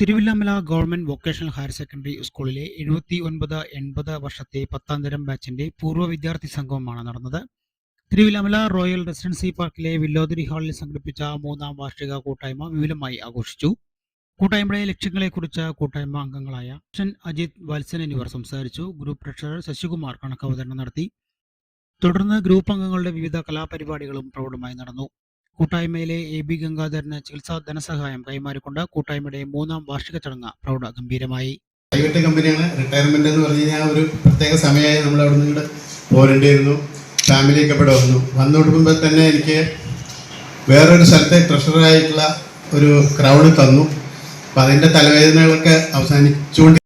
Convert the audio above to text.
Thiruvillwamala government vocational higher secondary സ്കൂളിലെ എഴുപത്തി ഒൻപത് എൺപത് വർഷത്തെ പത്താം തരം ബാച്ചിന്റെ പൂർവ വിദ്യാർത്ഥി സംഗമമാണ് നടന്നത്. തിരുവില്ലാമല റോയൽ റെസിഡൻസി പാർക്കിലെ വില്ലോദരി ഹാളിൽ സംഘടിപ്പിച്ച മൂന്നാം വാർഷിക കൂട്ടായ്മ വിപുലമായി ആഘോഷിച്ചു. കൂട്ടായ്മയുടെ ലക്ഷ്യങ്ങളെക്കുറിച്ച് കൂട്ടായ്മ അംഗങ്ങളായ കൃഷ്ണൻ അജിത് വത്സൻ എന്നിവർ സംസാരിച്ചു. ഗ്രൂപ്പ് ട്രഷറർ ശശികുമാർ കണക്കവതരണം നടത്തി. തുടർന്ന് ഗ്രൂപ്പ് അംഗങ്ങളുടെ വിവിധ കലാപരിപാടികളും പ്രൗഢമായി നടന്നു. കൂട്ടായ്മയിലെ എ ബി ഗംഗാധരന് ചികിത്സാ ധനസഹായം കൈമാറിക്കൊണ്ട് കൂട്ടായ്മയുടെ മൂന്നാം വാർഷിക ചടങ്ങ് പ്രൗഢ ഗംഭീരമായി. പ്രൈവറ്റ് കമ്പനിയാണ്. റിട്ടയർമെന്റ് എന്ന് പറഞ്ഞു കഴിഞ്ഞാൽ ഒരു പ്രത്യേക സമയമായി നമ്മൾ അവിടെ നിന്ന് പോരേണ്ടിയിരുന്നു. ഫാമിലിയൊക്കെ ഇവിടെ വന്നു. വന്നു കൊടുക്കുമ്പോൾ തന്നെ എനിക്ക് വേറൊരു സ്ഥലത്തെ ട്രഷറായിട്ടുള്ള ഒരു ക്രൗഡ് തന്നു. അപ്പം അതിന്റെ തലവേദനകളൊക്കെ അവസാനിച്ചുകൊണ്ട്